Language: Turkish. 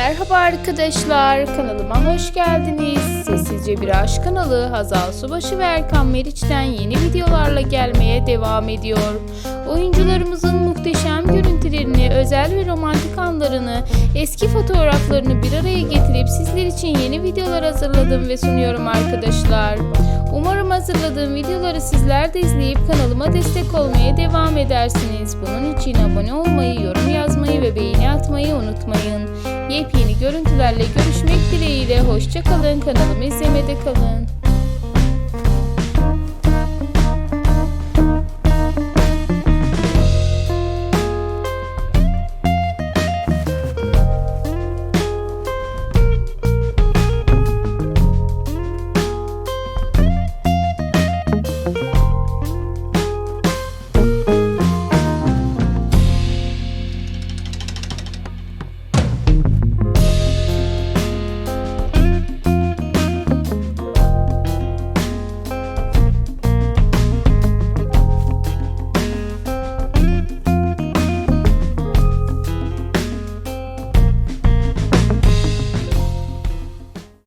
Merhaba arkadaşlar, kanalıma hoş geldiniz. Sessizce Bir Aşk kanalı Hazal Subaşı ve Erkan Meriç'ten yeni videolarla gelmeye devam ediyor. Oyuncularımızın muhteşem görüntülerini, özel ve romantik anlarını, eski fotoğraflarını bir araya getirip sizler için yeni videolar hazırladım ve sunuyorum arkadaşlar. Umarım hazırladığım videoları sizler de izleyip kanalıma destek olmaya devam edersiniz. Bunun için abone olmayı, yorum yazmayı ve beğeni atmayı unutmayın. Yepyeni görüntülerle görüşmek dileğiyle hoşçakalın kanalımı izlemede kalın.